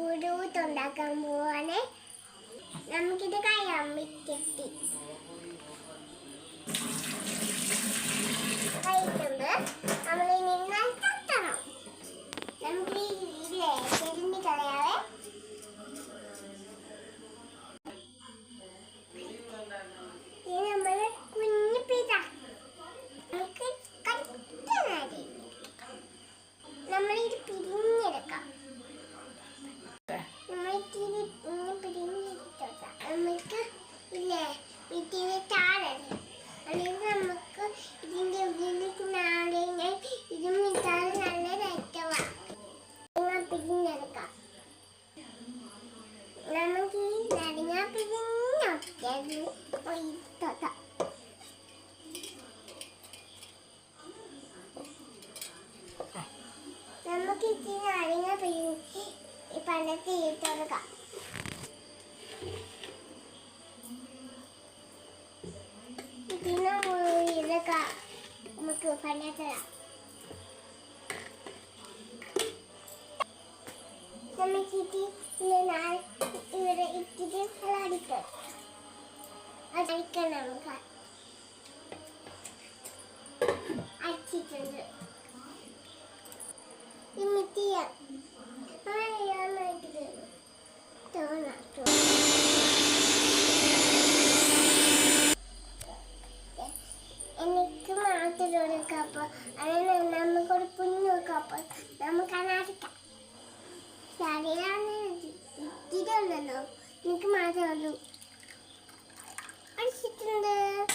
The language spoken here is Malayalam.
ഊരൂത്ത് ഉണ്ടാക്കാൻ പോവാണ്. നമുക്കിത് കഴിയാൻ വിറ്റിട്ട് നടിഞ്ഞ പിരിഞ്ഞൊക്കെ ഒഴിത്തോട്ടാം നമുക്ക് ഇച്ചിരി നാരങ്ങ പിഴിഞ്ഞ് ഈ പണ്ടത്തെ ഇട്ടുകൊടുക്കാം ഇതിന് ഇതൊക്കെ നമുക്ക് പണ്ടത്തരാം നമുക്ക് ഇത്തി അടിക്കണം നമുക്ക് അടിച്ചിട്ടുണ്ട് എനിക്ക് മാത്രം ഒരു കപ്പ് അതിന് നമുക്കൊരു കുഞ്ഞു കപ്പ് നമുക്ക് അനാടിക്കാം ശരീരമാണ് ഇത്തിരി ഉണ്ടല്ലോ. എനിക്ക് മാത്രമേ ഉള്ളൂ. Ay sütünde.